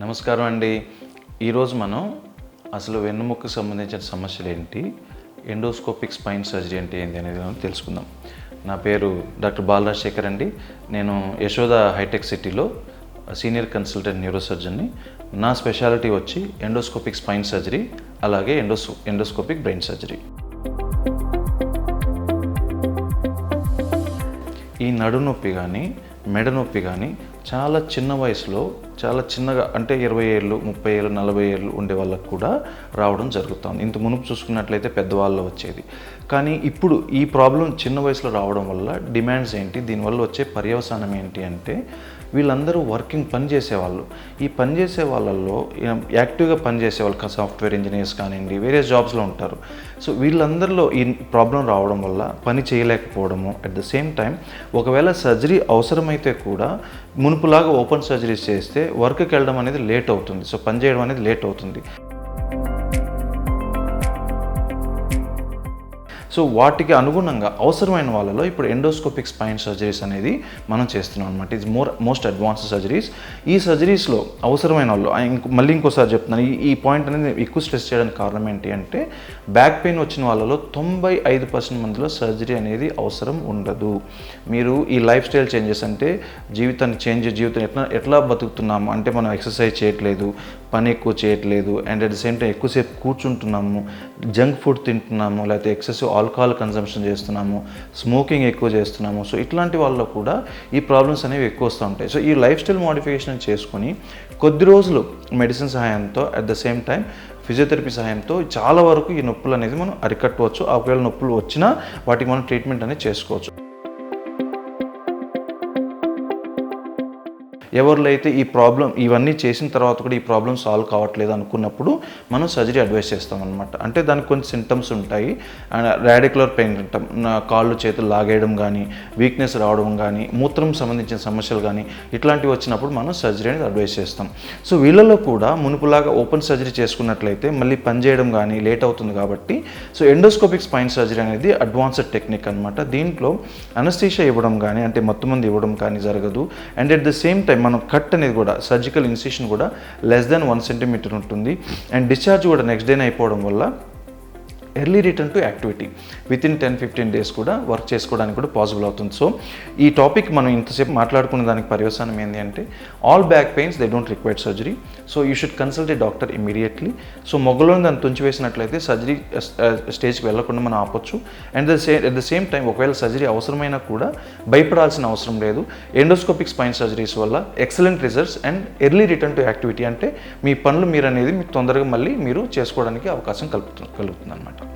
నమస్కారం అండి. ఈరోజు మనం అసలు వెన్నుముక్కకు సంబంధించిన సమస్యలు ఏంటి? ఎండోస్కోపిక్ స్పైన్ సర్జరీ అంటే ఏంటి అనేది మనం తెలుసుకుందాం. నా పేరు డాక్టర్ బాలరాజశేఖర్ అండి. నేను యశోద హైటెక్ సిటీలో సీనియర్ కన్సల్టెంట్ న్యూరోసర్జన్ని. నా స్పెషాలిటీ వచ్చి ఎండోస్కోపిక్ స్పైన్ సర్జరీ అలాగే ఎండోస్ ఎండోస్కోపిక్ బ్రెయిన్ సర్జరీ. ఈ నడు నొప్పి కానీ మెడ నొప్పి కానీ చాలా చిన్న వయసులో చాలా చిన్నగా అంటే ఇరవై ఏళ్ళు ముప్పై ఏళ్ళు నలభై ఏళ్ళు ఉండే వాళ్ళకు కూడా రావడం జరుగుతుంది. ఇంత మునుపు చూసుకున్నట్లయితే పెద్దవాళ్ళు వచ్చేది. కానీ ఇప్పుడు ఈ ప్రాబ్లం చిన్న వయసులో రావడం వల్ల డిమాండ్స్ ఏంటి? దీనివల్ల వచ్చే పర్యవసానం ఏంటి అంటే వీళ్ళందరూ వర్కింగ్ పని చేసేవాళ్ళు. ఈ పని చేసే వాళ్ళల్లో యాక్టివ్గా పనిచేసే వాళ్ళు సాఫ్ట్వేర్ ఇంజనీర్స్ కానివ్వండి వేరే జాబ్స్లో ఉంటారు. సో వీళ్ళందరిలో ఈ ప్రాబ్లం రావడం వల్ల పని చేయలేకపోవడము అట్ ద సేమ్ టైం ఒకవేళ సర్జరీ అవసరమైతే కూడా మునుపులాగా ఓపెన్ సర్జరీస్ చేస్తే వర్క్కి వెళ్ళడం అనేది లేట్ అవుతుంది. సో పని చేయడం అనేది లేట్ అవుతుంది. సో వాటికి అనుగుణంగా అవసరమైన వాళ్ళలో ఇప్పుడు ఎండోస్కోపిక్ స్పైన్ సర్జరీస్ అనేది మనం చేస్తున్నాం అనమాట ఇది మోర్ మోస్ట్ అడ్వాన్స్ సర్జరీస్ ఈ సర్జరీస్లో అవసరమైన వాళ్ళు ఇంకో- మళ్ళీ ఇంకోసారి చెప్తున్నాను ఈ ఈ పాయింట్ అనేది ఎక్కువ స్ట్రెస్ చేయడానికి కారణం ఏంటి అంటే బ్యాక్ పెయిన్ వచ్చిన వాళ్ళలో తొంభై ఐదు పర్సెంట్ మందిలో సర్జరీ అనేది అవసరం ఉండదు. మీరు ఈ లైఫ్ స్టైల్ చేంజెస్ అంటే జీవితాన్ని చేంజ్ జీవితం ఎట్లా ఎట్లా బతుకుతున్నాము? అంటే మనం ఎక్సర్సైజ్ చేయట్లేదు పని ఎక్కువ చేయట్లేదు and at the same time ఎక్కువసేపు కూర్చుంటున్నాము జంక్ ఫుడ్ తింటున్నాము లేకపోతే ఎక్సెసివ్ ఆల్కహాల్ కన్సంప్షన్ చేస్తున్నాము స్మోకింగ్ ఎక్కువ చేస్తున్నాము. సో ఇట్లాంటి వాళ్ళలో కూడా ఈ ప్రాబ్లమ్స్ అనేవి ఎక్కువ వస్తూ ఉంటాయి. సో ఈ లైఫ్ స్టైల్ మోడిఫికేషన్ చేసుకొని కొద్ది రోజులు మెడిసిన్ సహాయంతో at the same time physiotherapy సహాయంతో చాలా వరకు ఈ నొప్పులు అనేది మనం అరికట్టవచ్చు ఒకవేళ నొప్పులు వచ్చినా వాటికి మనం ట్రీట్మెంట్ అనేది చేసుకోవచ్చు. ఎవరిలో అయితే ఈ ప్రాబ్లం ఇవన్నీ చేసిన తర్వాత కూడా ఈ ప్రాబ్లం సాల్వ్ కావట్లేదు అనుకున్నప్పుడు మనం సర్జరీ అడ్వైస్ చేస్తాం అనమాట అంటే దానికి కొన్ని సింటమ్స్ ఉంటాయి. రాడిక్యులర్ పెయిన్ ఉంటాం కాళ్ళు చేతులు లాగేయడం కానీ వీక్నెస్ రావడం కానీ మూత్రం సంబంధించిన సమస్యలు కానీ ఇట్లాంటివి వచ్చినప్పుడు మనం సర్జరీ అనేది అడ్వైస్ చేస్తాం. సో వీళ్ళలో కూడా మునుపులాగా ఓపెన్ సర్జరీ చేసుకున్నట్లయితే మళ్ళీ పనిచేయడం కానీ లేట్ అవుతుంది కాబట్టి సో ఎండోస్కోపిక్ స్పైన్ సర్జరీ అనేది అడ్వాన్స్డ్ టెక్నిక్ అనమాట దీంట్లో అనస్థీషియా ఇవ్వడం కానీ అంటే మత్తుమంది ఇవ్వడం కానీ జరగదు. And at the same time మనం కట్ అనేది కూడా సర్జికల్ ఇన్సిషన్ కూడా లెస్ దెన్ వన్ సెంటీమీటర్ ఉంటుంది. అండ్ డిశ్చార్జ్ కూడా నెక్స్ట్ డేనే అయిపోవడం వల్ల early return to activity within ten fifteen days కూడా వర్క్ చేసుకోవడానికి కూడా పాసిబుల్ అవుతుంది. సో ఈ టాపిక్ మనం ఇంతసేపు మాట్లాడుకున్న దానికి పర్యవసానం ఏంటి అంటే all back pains they don't require surgery so you should consult a doctor immediately so మొగ్గలోని దాన్ని తుంచివేసినట్లయితే సర్జరీ స్టేజ్కి వెళ్ళకుండా మనం ఆపొచ్చు. And the say at the same time ఒకవేళ సర్జరీ అవసరమైనా కూడా భయపడాల్సిన అవసరం లేదు. ఎండోస్కోపిక్ స్పైన్ సర్జరీస్ వల్ల excellent results and early return to activity అంటే మీ పనులు మీరు అనేది మీకు తొందరగా మళ్ళీ మీరు చేసుకోవడానికి అవకాశం కలుగుతుంది కలుగుతుంది అనమాట